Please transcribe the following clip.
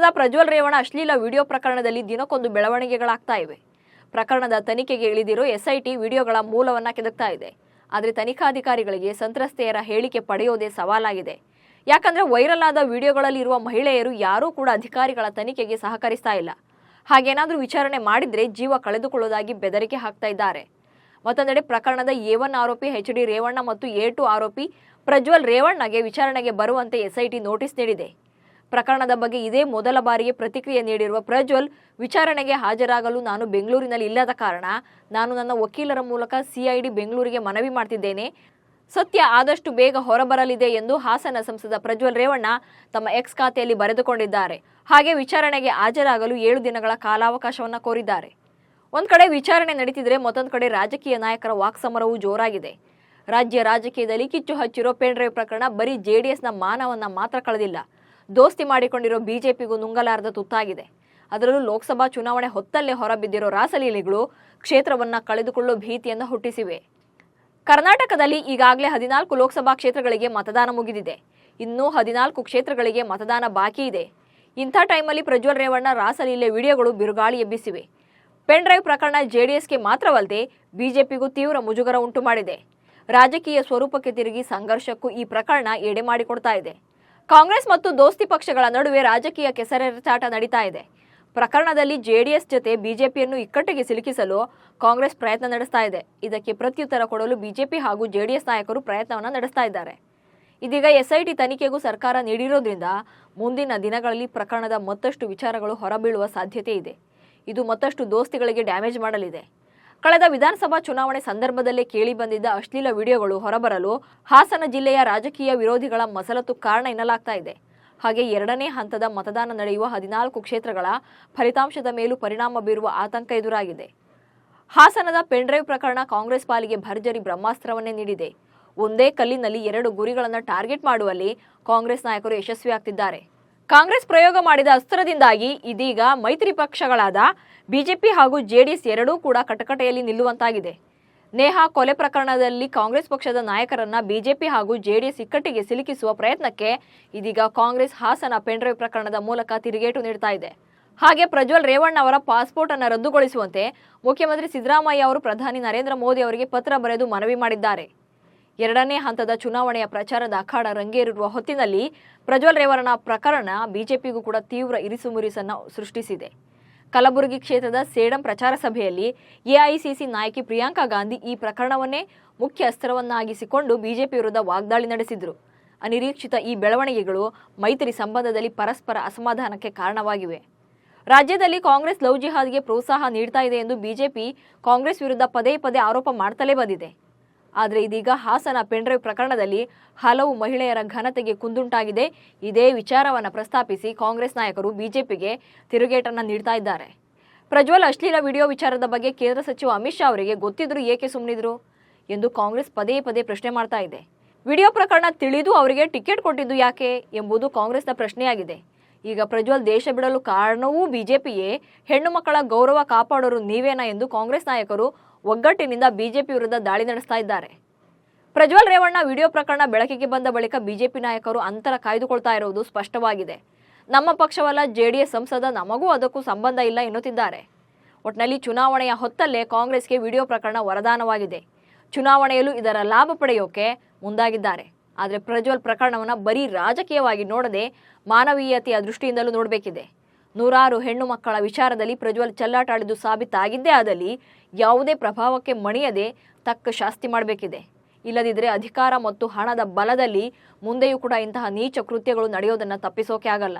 ಸಂಸದ ಪ್ರಜ್ವಲ್ ರೇವಣ್ಣ ಅಶ್ಲೀಲ ವಿಡಿಯೋ ಪ್ರಕರಣದಲ್ಲಿ ದಿನಕ್ಕೊಂದು ಬೆಳವಣಿಗೆಗಳಾಗ್ತಾ ಇವೆ. ಪ್ರಕರಣದ ತನಿಖೆಗೆ ಇಳಿದಿರೋ ಎಸ್ಐಟಿ ವಿಡಿಯೋಗಳ ಮೂಲವನ್ನ ಕೆದಕ್ತಾ ಇದೆ. ಆದರೆ ತನಿಖಾಧಿಕಾರಿಗಳಿಗೆ ಸಂತ್ರಸ್ತೆಯರ ಹೇಳಿಕೆ ಪಡೆಯೋದೇ ಸವಾಲಾಗಿದೆ. ಯಾಕಂದ್ರೆ ವೈರಲ್ ಆದ ವಿಡಿಯೋಗಳಲ್ಲಿ ಇರುವ ಮಹಿಳೆಯರು ಯಾರೂ ಕೂಡ ಅಧಿಕಾರಿಗಳ ತನಿಖೆಗೆ ಸಹಕರಿಸ್ತಾ ಇಲ್ಲ. ಹಾಗೇನಾದರೂ ವಿಚಾರಣೆ ಮಾಡಿದ್ರೆ ಜೀವ ಕಳೆದುಕೊಳ್ಳೋದಾಗಿ ಬೆದರಿಕೆ ಹಾಕ್ತಾ ಇದ್ದಾರೆ. ಮತ್ತೊಂದೆಡೆ ಪ್ರಕರಣದ ಎ ಒನ್ ಆರೋಪಿ ಎಚ್ ಡಿ ರೇವಣ್ಣ ಮತ್ತು ಎ ಟು ಆರೋಪಿ ಪ್ರಜ್ವಲ್ ರೇವಣ್ಣಗೆ ವಿಚಾರಣೆಗೆ ಬರುವಂತೆ ಎಸ್ಐಟಿ ನೋಟಿಸ್ ನೀಡಿದೆ. ಪ್ರಕರಣದ ಬಗ್ಗೆ ಇದೇ ಮೊದಲ ಬಾರಿಗೆ ಪ್ರತಿಕ್ರಿಯೆ ನೀಡಿರುವ ಪ್ರಜ್ವಲ್, ವಿಚಾರಣೆಗೆ ಹಾಜರಾಗಲು ನಾನು ಬೆಂಗಳೂರಿನಲ್ಲಿ ಇಲ್ಲದ ಕಾರಣ ನಾನು ನನ್ನ ವಕೀಲರ ಮೂಲಕ ಸಿಐಡಿ ಬೆಂಗಳೂರಿಗೆ ಮನವಿ ಮಾಡ್ತಿದ್ದೇನೆ. ಸತ್ಯ ಆದಷ್ಟು ಬೇಗ ಹೊರಬರಲಿದೆ ಎಂದು ಹಾಸನ ಸಂಸದ ಪ್ರಜ್ವಲ್ ರೇವಣ್ಣ ತಮ್ಮ ಎಕ್ಸ್ ಖಾತೆಯಲ್ಲಿ ಬರೆದುಕೊಂಡಿದ್ದಾರೆ. ಹಾಗೆ ವಿಚಾರಣೆಗೆ ಹಾಜರಾಗಲು ಏಳು ದಿನಗಳ ಕಾಲಾವಕಾಶವನ್ನು ಕೋರಿದ್ದಾರೆ. ಒಂದು ಕಡೆ ವಿಚಾರಣೆ ನಡೀತಿದ್ರೆ ಮತ್ತೊಂದು ಕಡೆ ರಾಜಕೀಯ ನಾಯಕರ ವಾಕ್ಸಮರವೂ ಜೋರಾಗಿದೆ. ರಾಜ್ಯ ರಾಜಕೀಯದಲ್ಲಿ ಕಿಚ್ಚು ಹಚ್ಚಿರೋ ಪೆಂಡ್ರೈವ್ ಪ್ರಕರಣ ಬರೀ ಜೆಡಿಎಸ್ನ ಮಾನವನ್ನ ಮಾತ್ರ ಕಳೆದಿಲ್ಲ. ದೋಸ್ತಿ ಮಾಡಿಕೊಂಡಿರೋ ಬಿಜೆಪಿಗೂ ನುಂಗಲಾರದ ತುತ್ತಾಗಿದೆ. ಅದರಲ್ಲೂ ಲೋಕಸಭಾ ಚುನಾವಣೆ ಹೊತ್ತಲ್ಲೇ ಹೊರಬಿದ್ದಿರೋ ರಾಸಲೀಲೆಗಳು ಕ್ಷೇತ್ರವನ್ನ ಕಳೆದುಕೊಳ್ಳೋ ಭೀತಿಯನ್ನು ಹುಟ್ಟಿಸಿವೆ. ಕರ್ನಾಟಕದಲ್ಲಿ ಈಗಾಗಲೇ ಹದಿನಾಲ್ಕು ಲೋಕಸಭಾ ಕ್ಷೇತ್ರಗಳಿಗೆ ಮತದಾನ ಮುಗಿದಿದೆ. ಇನ್ನೂ ಹದಿನಾಲ್ಕು ಕ್ಷೇತ್ರಗಳಿಗೆ ಮತದಾನ ಬಾಕಿ ಇದೆ. ಇಂಥ ಟೈಮಲ್ಲಿ ಪ್ರಜ್ವಲ್ ರೇವಣ್ಣ ರಾಸಲೀಲೆ ವಿಡಿಯೋಗಳು ಬಿರುಗಾಳಿ ಎಬ್ಬಿಸಿವೆ. ಪೆನ್ ಡ್ರೈವ್ ಪ್ರಕರಣ ಜೆಡಿಎಸ್ಗೆ ಮಾತ್ರವಲ್ಲದೆ ಬಿಜೆಪಿಗೂ ತೀವ್ರ ಮುಜುಗರ ಉಂಟು ಮಾಡಿದೆ ರಾಜಕೀಯ ಸ್ವರೂಪಕ್ಕೆ ತಿರುಗಿ ಸಂಘರ್ಷಕ್ಕೂ ಈ ಪ್ರಕರಣ ಎಡೆ ಮಾಡಿಕೊಡ್ತಾ ಇದೆ. ಕಾಂಗ್ರೆಸ್ ಮತ್ತು ದೋಸ್ತಿ ಪಕ್ಷಗಳ ನಡುವೆ ರಾಜಕೀಯ ಕೆಸರೆರಚಾಟ ನಡೀತಾ ಇದೆ. ಪ್ರಕರಣದಲ್ಲಿ ಜೆಡಿಎಸ್ ಜೊತೆ ಬಿಜೆಪಿಯನ್ನು ಇಕ್ಕಟ್ಟಿಗೆ ಸಿಲುಕಿಸಲು ಕಾಂಗ್ರೆಸ್ ಪ್ರಯತ್ನ ನಡೆಸ್ತಾ ಇದೆ. ಇದಕ್ಕೆ ಪ್ರತ್ಯುತ್ತರ ಕೊಡಲು ಬಿಜೆಪಿ ಹಾಗೂ ಜೆಡಿಎಸ್ ನಾಯಕರು ಪ್ರಯತ್ನವನ್ನು ನಡೆಸ್ತಾ ಇದ್ದಾರೆ. ಇದೀಗ ಎಸ್ಐಟಿ ತನಿಖೆಗೂ ಸರ್ಕಾರ ನೀಡಿರೋದ್ರಿಂದ ಮುಂದಿನ ದಿನಗಳಲ್ಲಿ ಪ್ರಕರಣದ ಮತ್ತಷ್ಟು ವಿಚಾರಗಳು ಹೊರಬೀಳುವ ಸಾಧ್ಯತೆ ಇದೆ. ಇದು ಮತ್ತಷ್ಟು ದೋಸ್ತಿಗಳಿಗೆ ಡ್ಯಾಮೇಜ್ ಮಾಡಲಿದೆ. ಕಳೆದ ವಿಧಾನಸಭಾ ಚುನಾವಣೆ ಸಂದರ್ಭದಲ್ಲೇ ಕೇಳಿಬಂದಿದ್ದ ಅಶ್ಲೀಲ ವಿಡಿಯೋಗಳು ಹೊರಬರಲು ಹಾಸನ ಜಿಲ್ಲೆಯ ರಾಜಕೀಯ ವಿರೋಧಿಗಳ ಮಸಲತ್ತು ಕಾರಣ ಎನ್ನಲಾಗ್ತಾ ಇದೆ. ಹಾಗೆ ಎರಡನೇ ಹಂತದ ಮತದಾನ ನಡೆಯುವ ಹದಿನಾಲ್ಕು ಕ್ಷೇತ್ರಗಳ ಫಲಿತಾಂಶದ ಮೇಲೂ ಪರಿಣಾಮ ಬೀರುವ ಆತಂಕ ಎದುರಾಗಿದೆ. ಹಾಸನದ ಪೆನ್ಡ್ರೈವ್ ಪ್ರಕರಣ ಕಾಂಗ್ರೆಸ್ ಪಾಲಿಗೆ ಭರ್ಜರಿ ಬ್ರಹ್ಮಾಸ್ತ್ರವನ್ನೇ ನೀಡಿದೆ. ಒಂದೇ ಕಲ್ಲಿನಲ್ಲಿ ಎರಡು ಗುರಿಗಳನ್ನು ಟಾರ್ಗೆಟ್ ಮಾಡುವಲ್ಲಿ ಕಾಂಗ್ರೆಸ್ ನಾಯಕರು ಯಶಸ್ವಿಯಾಗ್ತಿದ್ದಾರೆ. ಕಾಂಗ್ರೆಸ್ ಪ್ರಯೋಗ ಮಾಡಿದ ಅಸ್ತ್ರದಿಂದಾಗಿ ಇದೀಗ ಮೈತ್ರಿ ಪಕ್ಷಗಳಾದ ಬಿಜೆಪಿ ಹಾಗೂ ಜೆಡಿಎಸ್ ಎರಡೂ ಕೂಡ ಕಟಕಟೆಯಲ್ಲಿ ನಿಲ್ಲುವಂತಾಗಿದೆ. ನೇಹಾ ಕೊಲೆ ಪ್ರಕರಣದಲ್ಲಿ ಕಾಂಗ್ರೆಸ್ ಪಕ್ಷದ ನಾಯಕರನ್ನ ಬಿಜೆಪಿ ಹಾಗೂ ಜೆಡಿಎಸ್ ಇಕ್ಕಟ್ಟಿಗೆ ಸಿಲುಕಿಸುವ ಪ್ರಯತ್ನಕ್ಕೆ ಇದೀಗ ಕಾಂಗ್ರೆಸ್ ಹಾಸನ ಪೆಂಡ್ರೈವ್ ಪ್ರಕರಣದ ಮೂಲಕ ತಿರುಗೇಟು ನೀಡ್ತಾ ಇದೆ. ಹಾಗೆ ಪ್ರಜ್ವಲ್ ರೇವಣ್ಣ ಅವರ ಪಾಸ್ಪೋರ್ಟ್ ಅನ್ನು ರದ್ದುಗೊಳಿಸುವಂತೆ ಮುಖ್ಯಮಂತ್ರಿ ಸಿದ್ದರಾಮಯ್ಯ ಅವರು ಪ್ರಧಾನಿ ನರೇಂದ್ರ ಮೋದಿ ಅವರಿಗೆ ಪತ್ರ ಬರೆದು ಮನವಿ ಮಾಡಿದ್ದಾರೆ. ಎರಡನೇ ಹಂತದ ಚುನಾವಣೆಯ ಪ್ರಚಾರದ ಅಖಾಡ ರಂಗೇರಿರುವ ಹೊತ್ತಿನಲ್ಲಿ ಪ್ರಜ್ವಲ್ ರೇವಣ್ಣ ಪ್ರಕರಣ ಬಿಜೆಪಿಗೂ ಕೂಡ ತೀವ್ರ ಇರಿಸುಮುರಿಸನ್ನು ಸೃಷ್ಟಿಸಿದೆ. ಕಲಬುರಗಿ ಕ್ಷೇತ್ರದ ಸೇಡಂ ಪ್ರಚಾರ ಸಭೆಯಲ್ಲಿ ಎಐಸಿಸಿ ನಾಯಕಿ ಪ್ರಿಯಾಂಕಾ ಗಾಂಧಿ ಈ ಪ್ರಕರಣವನ್ನೇ ಮುಖ್ಯ ಅಸ್ತ್ರವನ್ನಾಗಿಸಿಕೊಂಡು ಬಿಜೆಪಿ ವಿರುದ್ಧ ವಾಗ್ದಾಳಿ ನಡೆಸಿದರು. ಅನಿರೀಕ್ಷಿತ ಈ ಬೆಳವಣಿಗೆಗಳು ಮೈತ್ರಿ ಸಂಬಂಧದಲ್ಲಿ ಪರಸ್ಪರ ಅಸಮಾಧಾನಕ್ಕೆ ಕಾರಣವಾಗಿವೆ. ರಾಜ್ಯದಲ್ಲಿ ಕಾಂಗ್ರೆಸ್ ಲವ್ ಜಿಹಾದ್ಗೆ ಪ್ರೋತ್ಸಾಹ ನೀಡ್ತಾ ಇದೆ ಎಂದು ಬಿಜೆಪಿ ಕಾಂಗ್ರೆಸ್ ವಿರುದ್ಧ ಪದೇ ಪದೇ ಆರೋಪ ಮಾಡ್ತಲೇ ಬಂದಿದೆ. ಆದರೆ ಇದೀಗ ಹಾಸನ ಪೆನ್ಡ್ರೈವ್ ಪ್ರಕರಣದಲ್ಲಿ ಹಲವು ಮಹಿಳೆಯರ ಘನತೆಗೆ ಕುಂದುಂಟಾಗಿದೆ. ಇದೇ ವಿಚಾರವನ್ನು ಪ್ರಸ್ತಾಪಿಸಿ ಕಾಂಗ್ರೆಸ್ ನಾಯಕರು ಬಿಜೆಪಿಗೆ ತಿರುಗೇಟನ್ನು ನೀಡ್ತಾ ಇದ್ದಾರೆ. ಪ್ರಜ್ವಲ್ ಅಶ್ಲೀಲ ವಿಡಿಯೋ ವಿಚಾರದ ಬಗ್ಗೆ ಕೇಂದ್ರ ಸಚಿವ ಅಮಿತ್ ಶಾ ಅವರಿಗೆ ಗೊತ್ತಿದ್ರು ಏಕೆ ಸುಮ್ಮನಿದ್ರು ಎಂದು ಕಾಂಗ್ರೆಸ್ ಪದೇ ಪದೇ ಪ್ರಶ್ನೆ ಮಾಡ್ತಾ ಇದೆ. ವಿಡಿಯೋ ಪ್ರಕರಣ ತಿಳಿದು ಅವರಿಗೆ ಟಿಕೆಟ್ ಕೊಟ್ಟಿದ್ದು ಯಾಕೆ ಎಂಬುದು ಕಾಂಗ್ರೆಸ್ನ ಪ್ರಶ್ನೆಯಾಗಿದೆ. ಈಗ ಪ್ರಜ್ವಲ್ ದೇಶ ಬಿಡಲು ಕಾರಣವೂ ಬಿಜೆಪಿಯೇ. ಹೆಣ್ಣು ಮಕ್ಕಳ ಗೌರವ ಕಾಪಾಡೋರು ನೀವೇನಾ ಎಂದು ಕಾಂಗ್ರೆಸ್ ನಾಯಕರು ಒಗ್ಗಟ್ಟಿನಿಂದ ಬಿಜೆಪಿ ವಿರುದ್ಧ ದಾಳಿ ನಡೆಸ್ತಾ ಇದ್ದಾರೆ. ಪ್ರಜ್ವಲ್ ರೇವಣ್ಣ ವಿಡಿಯೋ ಪ್ರಕರಣ ಬೆಳಕಿಗೆ ಬಂದ ಬಳಿಕ ಬಿಜೆಪಿ ನಾಯಕರು ಅಂತರ ಕಾಯ್ದುಕೊಳ್ತಾ ಇರುವುದು ಸ್ಪಷ್ಟವಾಗಿದೆ. ನಮ್ಮ ಪಕ್ಷವಲ್ಲ, ಜೆಡಿಎಸ್ ಸಂಸದ ನಮಗೂ ಅದಕ್ಕೂ ಸಂಬಂಧ ಇಲ್ಲ ಎನ್ನುತ್ತಿದ್ದಾರೆ. ಒಟ್ನಲ್ಲಿ ಚುನಾವಣೆಯ ಹೊತ್ತಲ್ಲೇ ಕಾಂಗ್ರೆಸ್ಗೆ ವಿಡಿಯೋ ಪ್ರಕರಣ ವರದಾನವಾಗಿದೆ. ಚುನಾವಣೆಯಲ್ಲೂ ಇದರ ಲಾಭ ಪಡೆಯೋಕೆ ಮುಂದಾಗಿದ್ದಾರೆ. ಆದರೆ ಪ್ರಜ್ವಲ್ ಪ್ರಕರಣವನ್ನು ಬರೀ ರಾಜಕೀಯವಾಗಿ ನೋಡದೆ ಮಾನವೀಯತೆಯ ದೃಷ್ಟಿಯಿಂದಲೂ ನೋಡಬೇಕಿದೆ. ನೂರಾರು ಹೆಣ್ಣು ಮಕ್ಕಳ ವಿಚಾರದಲ್ಲಿ ಪ್ರಜ್ವಲ್ ಚೆಲ್ಲಾಟಾಡಿದ್ದು ಸಾಬೀತಾಗಿದ್ದೇ ಆದಲ್ಲಿ ಯಾವುದೇ ಪ್ರಭಾವಕ್ಕೆ ಮಣಿಯದೆ ತಕ್ಕ ಶಾಸ್ತಿ ಮಾಡಬೇಕಿದೆ. ಇಲ್ಲದಿದ್ದರೆ ಅಧಿಕಾರ ಮತ್ತು ಹಣದ ಬಲದಲ್ಲಿ ಮುಂದೆಯೂ ಕೂಡ ಇಂತಹ ನೀಚ ಕೃತ್ಯಗಳು ನಡೆಯೋದನ್ನು ತಪ್ಪಿಸೋಕೆ ಆಗಲ್ಲ.